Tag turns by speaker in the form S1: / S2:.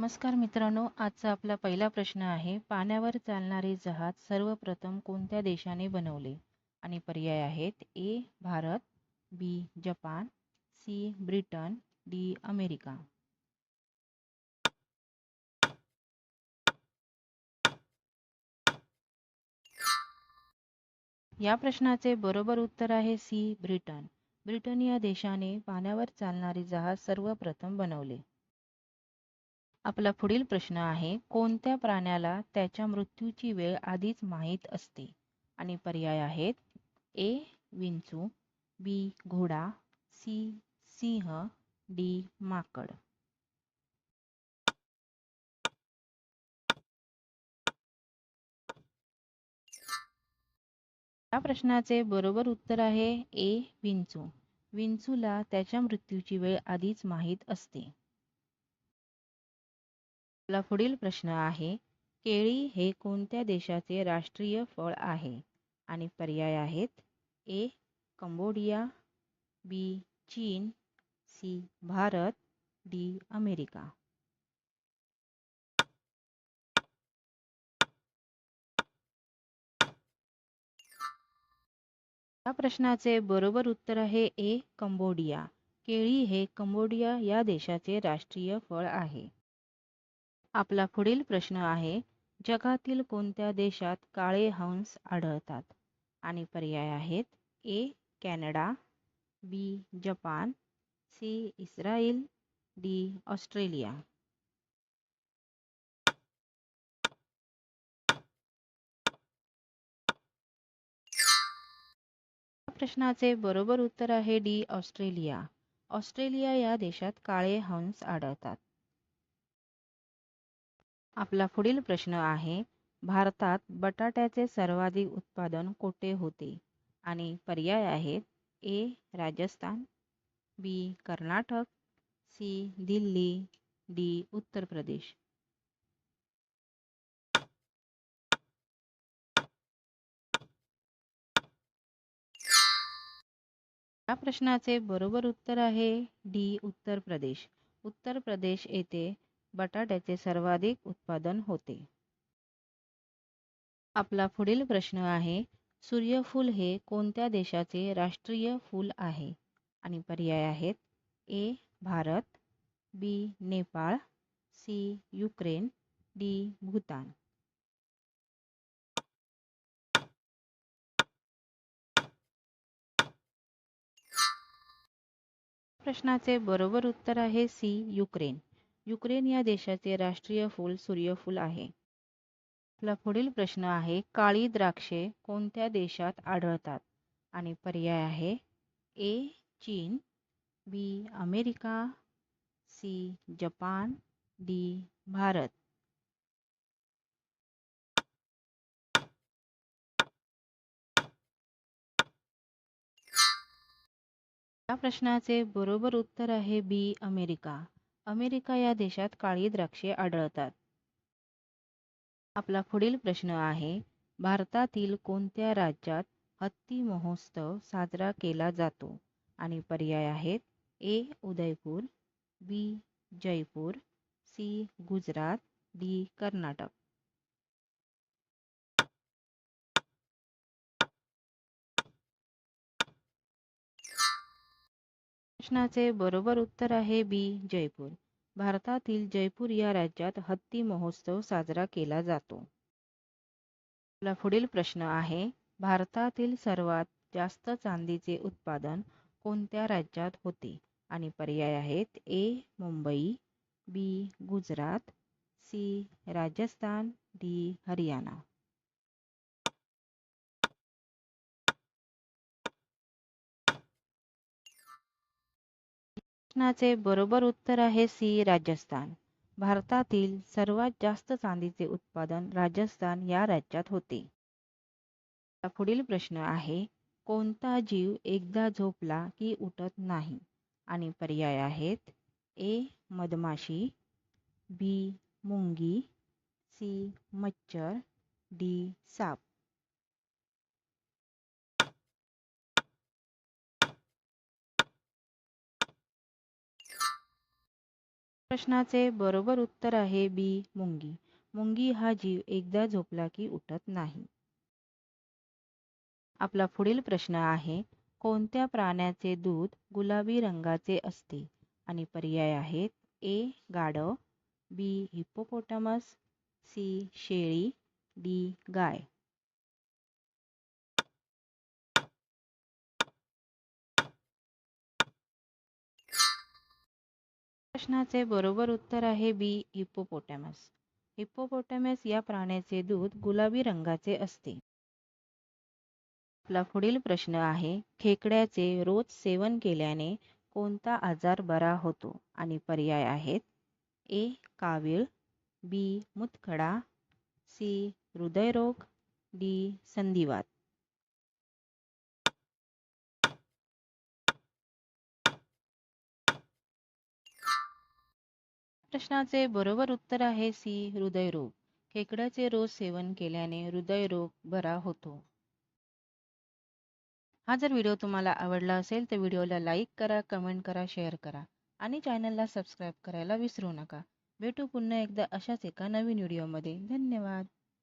S1: नमस्कार मित्रांनो आजचा आपला पहिला प्रश्न आहे पाण्यावर चालणारे जहाज सर्वप्रथम कोणत्या देशाने बनवले? आणि पर्याय आहेत A Bharat B Japan C Britain D America. या प्रश्नाचे बरोबर उत्तर आहे सी ब्रिटन. ब्रिटन या देशाने पाण्यावर चालणारे जहाज सर्वप्रथम बनवले. आपला पुढील प्रश्न आहे कोणत्या प्राण्याला त्याच्या मृत्यूची वेळ आधीच माहीत असते? आणि पर्याय आहेत ए विंचू बी घोडा सी सिंह डी माकड. या प्रश्नाचे बरोबर उत्तर आहे ए विंचू. विंचूला त्याच्या मृत्यूची वेळ आधीच माहीत असते. आपला पुढील प्रश्न आहे केळी हे कोणत्या देशाचे राष्ट्रीय फळ आहे? आणि पर्याय आहेत ए कंबोडिया बी चीन सी भारत डी अमेरिका. या प्रश्नाचे बरोबर उत्तर आहे ए कंबोडिया. केळी हे कंबोडिया या देशाचे राष्ट्रीय फळ आहे. आपला पुढील प्रश्न आहे जगातील कोणत्या देशात काळे हंस आढळतात? आणि पर्याय आहेत A Canada B Japan C Israel D Australia. प्रश्नाचे बरोबर उत्तर आहे डी ऑस्ट्रेलिया. ऑस्ट्रेलिया या देशात काळे हंस आढळतात. आपला पुढील प्रश्न आहे भारतात बटाट्याचे सर्वाधिक उत्पादन कोठे होते? आणि पर्याय आहेत A Rajasthan B Karnataka C Delhi D Uttar Pradesh. या प्रश्नाचे बरोबर उत्तर आहे डी उत्तर प्रदेश. उत्तर प्रदेश येथे बटाट्याचे सर्वाधिक उत्पादन होते. आपला पुढील प्रश्न आहे सूर्यफूल हे कोणत्या देशाचे राष्ट्रीय फूल आहे? आणि पर्याय आहेत A Bharat B Nepal C Ukraine D Bhutan. प्रश्नाचे बरोबर उत्तर आहे सी युक्रेन. युक्रेन या देशाचे राष्ट्रीय फूल सूर्यफूल आहे. आपला पुढील प्रश्न आहे काळी द्राक्षे कोणत्या देशात आढळतात? आणि पर्याय आहे ए चीन B America C Japan D Bharat. या प्रश्नाचे बरोबर उत्तर आहे बी अमेरिका. अमेरिका या देशात काळी द्राक्षे आढळतात. आपला पुढील प्रश्न आहे भारतातील कोणत्या राज्यात हत्ती महोत्सव साजरा केला जातो? आणि पर्याय आहेत A Udaipur B Jaipur C Gujarat D Karnataka. प्रश्नाचे बरोबर उत्तर आहे बी जयपूर. भारतातील जयपूर या राज्यात हत्ती महोत्सव साजरा केला जातो. आपला पुढील प्रश्न आहे भारतातील सर्वात जास्त चांदीचे उत्पादन कोणत्या राज्यात होते? आणि पर्याय आहेत A Mumbai B Gujarat C Rajasthan D Haryana. प्रश्नाचे बरोबर उत्तर आहे सी राजस्थान. भारतातील सर्वात जास्त चांदीचे उत्पादन राजस्थान या राज्यात होते. पुढील प्रश्न आहे कोणता जीव एकदा झोपला की उठत नाही? आणि पर्याय आहेत ए मधमाशी बी मुंगी सी मच्छर डी साप. प्रश्नाचे बरोबर उत्तर आहे बी मुंगी. मुंगी हा जीव एकदा झोपला की उठत नाही. आपला पुढील प्रश्न आहे कोणत्या प्राण्याचे दूध गुलाबी रंगाचे असते? आणि पर्याय आहेत ए गाढव बी हिप्पोपोटामस सी शेळी डी गाय. प्रश्नाचे बरोबर उत्तर आहे बी हिप्पोपोटॅमस. हिप्पोपोटॅमस या प्राण्याचे दूध गुलाबी रंगाचे असते. आपला पुढील प्रश्न आहे खेकड्याचे रोज सेवन केल्याने कोणता आजार बरा होतो आणि पर्याय आहेत? ए कावीळ बी मुतखडा सी हृदयरोग डी संधिवात. प्रश्नाचे बरोबर उत्तर आहे सी हृदयरोग. खेकड्याचे रोज सेवन केल्याने हृदयरोग बरा होतो. हा जर व्हिडिओ तुम्हाला आवडला असेल तर व्हिडिओला लाईक करा कमेंट करा शेअर करा आणि चॅनलला सबस्क्राईब करायला विसरू नका. भेटू पुन्हा एकदा अशाच एका नवीन व्हिडिओमध्ये. धन्यवाद.